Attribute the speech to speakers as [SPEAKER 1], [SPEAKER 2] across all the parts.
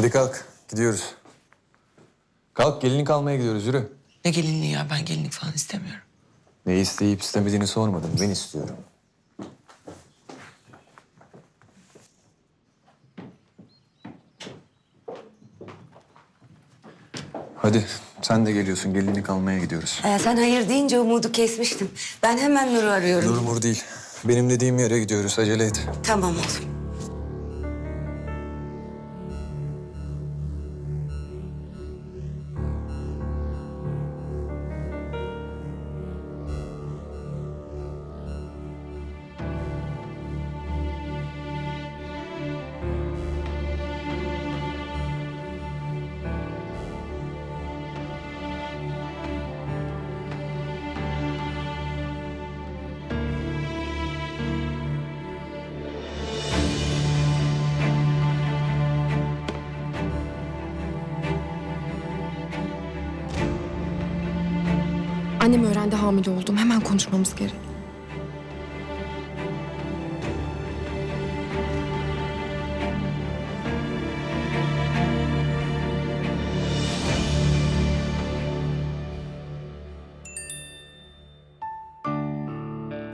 [SPEAKER 1] Hadi kalk, gidiyoruz. Kalk, gelinlik almaya gidiyoruz, yürü.
[SPEAKER 2] Ne gelinliği ya ben gelinlik falan istemiyorum.
[SPEAKER 1] Ne isteyip istemediğini sormadım, ben istiyorum. Hadi, sen de geliyorsun, gelinlik almaya gidiyoruz.
[SPEAKER 3] Ee, sen hayır deyince umudu kesmiştim. Ben hemen Nur'u arıyorum.
[SPEAKER 1] Dur Mur değil, benim dediğim yere gidiyoruz, acele et.
[SPEAKER 3] Tamam oğlum.
[SPEAKER 4] Annem öğrendi hamile oldum. Hemen konuşmamız gerek.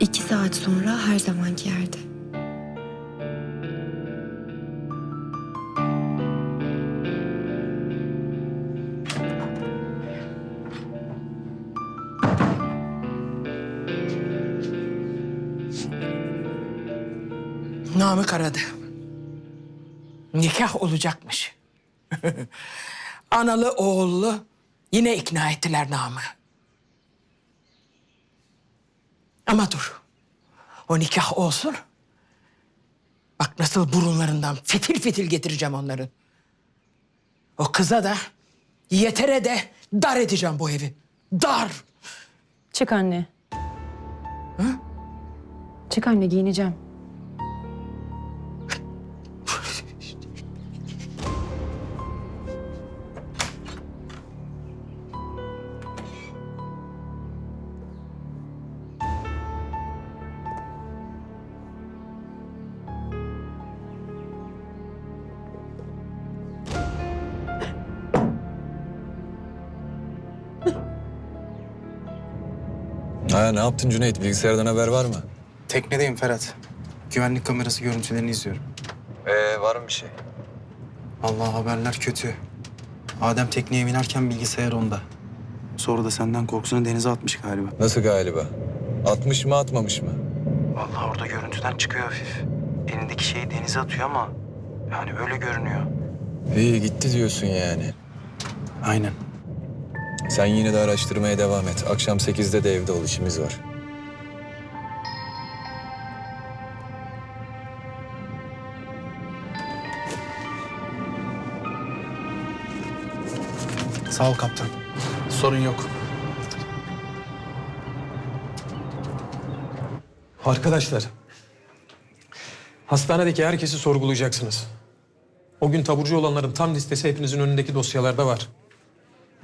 [SPEAKER 4] İki saat sonra her zamanki yerde.
[SPEAKER 2] Namık aradı. Nikah olacakmış. Analı oğullu yine ikna ettiler Namı. Ama dur. O nikah olsun. Bak nasıl burunlarından fitil fitil getireceğim onların. O kıza da yetere de dar edeceğim bu evi. Dar.
[SPEAKER 5] Çık anne. Çık anne giyineceğim.
[SPEAKER 1] Ha, ne yaptın Cüneyt? Bilgisayardan haber var mı?
[SPEAKER 6] Teknedeyim Ferhat. Güvenlik kamerası görüntülerini izliyorum.
[SPEAKER 1] Ee, var mı bir şey?
[SPEAKER 6] Allah haberler kötü. Adem tekneye binerken bilgisayar onda. Sonra da senden korkusunu denize atmış galiba.
[SPEAKER 1] Nasıl galiba? Atmış mı atmamış mı?
[SPEAKER 6] Vallahi orada görüntüden çıkıyor hafif. Elindeki şeyi denize atıyor ama yani öyle görünüyor.
[SPEAKER 1] İyi gitti diyorsun yani.
[SPEAKER 6] Aynen.
[SPEAKER 1] Sen yine de araştırmaya devam et. Akşam 8'de de evde ol, işimiz var.
[SPEAKER 6] Sağ ol kaptan. Sorun yok.
[SPEAKER 7] Arkadaşlar, hastanedeki herkesi sorgulayacaksınız. O gün taburcu olanların tam listesi hepinizin önündeki dosyalarda var.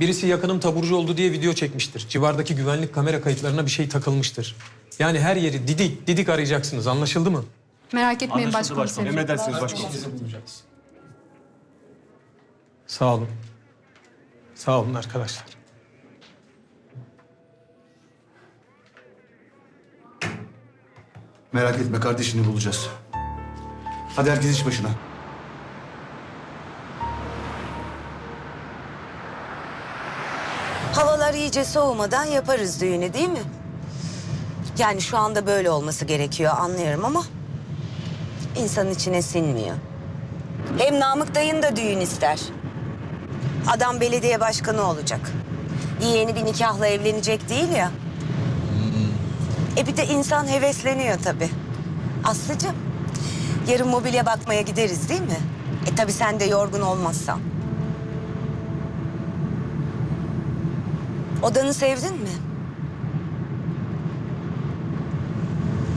[SPEAKER 7] Birisi yakınım taburcu oldu diye video çekmiştir. Civardaki güvenlik kamera kayıtlarına bir şey takılmıştır. Yani her yeri didik didik arayacaksınız. Anlaşıldı mı?
[SPEAKER 4] Merak etmeyin başkomiserim.
[SPEAKER 7] Emredersiniz başkomiserim. Sağ olun. Sağ olun arkadaşlar.
[SPEAKER 8] Merak etme kardeşini bulacağız. Hadi herkes iş başına.
[SPEAKER 3] Havalar iyice soğumadan yaparız düğünü değil mi? Yani şu anda böyle olması gerekiyor anlıyorum ama... ...insanın içine sinmiyor. Hem Namık dayın da düğün ister. Adam belediye başkanı olacak. Yeğeni bir nikahla evlenecek değil ya. E bir de insan hevesleniyor tabii. Aslıcığım, yarın mobilya bakmaya gideriz değil mi? E tabii sen de yorgun olmazsan. Odanı sevdin mi?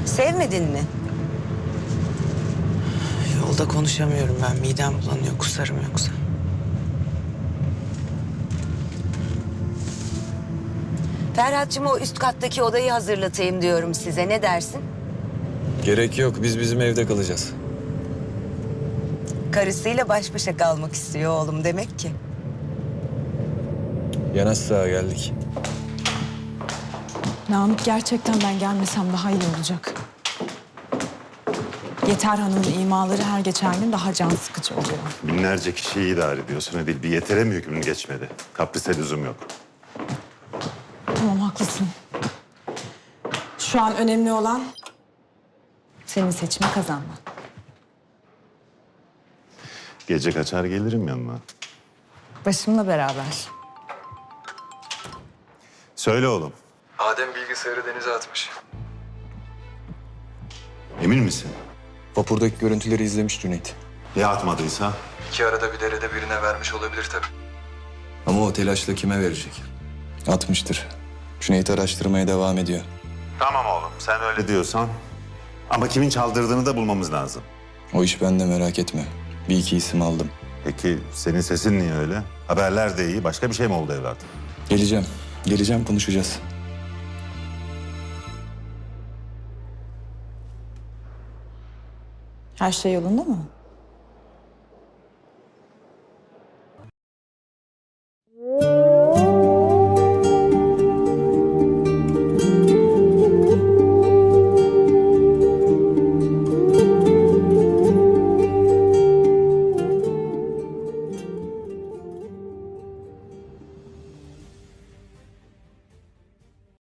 [SPEAKER 3] Sevmedin mi?
[SPEAKER 2] Yolda konuşamıyorum ben. Midem bulanıyor. Kusarım yoksa.
[SPEAKER 3] Ferhat'cığım o üst kattaki odayı hazırlatayım diyorum size. Ne dersin?
[SPEAKER 1] Gerek yok, biz bizim evde kalacağız.
[SPEAKER 3] Karısıyla baş başa kalmak istiyor oğlum demek ki.
[SPEAKER 1] Yanassağa geldik.
[SPEAKER 9] Namık gerçekten ben gelmesem daha iyi olacak. Yeter Hanım'ın imaları her geçen gün daha can sıkıcı oluyor.
[SPEAKER 10] Binlerce kişiyi idare ediyorsun Edil. Bir yetere mi hükmün geçmedi? Kaprise lüzum yok.
[SPEAKER 9] Tamam haklısın. Şu an önemli olan senin seçimi kazanman.
[SPEAKER 10] Gece kaçar gelirim yanına.
[SPEAKER 9] Başımla beraber.
[SPEAKER 10] Söyle oğlum.
[SPEAKER 1] Adem bilgisayarı denize atmış.
[SPEAKER 10] Emin misin?
[SPEAKER 1] Vapurdaki görüntüleri izlemiş Cüneyt.
[SPEAKER 10] Ya atmadıysa?
[SPEAKER 1] İki arada bir derede birine vermiş olabilir tabii. Ama o telaşla kime verecek? Atmıştır. Cüneyt araştırmaya devam ediyor.
[SPEAKER 10] Tamam oğlum sen öyle diyorsan. Ama kimin çaldırdığını da bulmamız lazım.
[SPEAKER 1] O iş bende merak etme. Bir iki isim aldım.
[SPEAKER 10] Peki senin sesin niye öyle? Haberler de iyi. Başka bir şey mi oldu evladım?
[SPEAKER 1] Geleceğim. Geleceğim konuşacağız.
[SPEAKER 9] Her şey yolunda mı?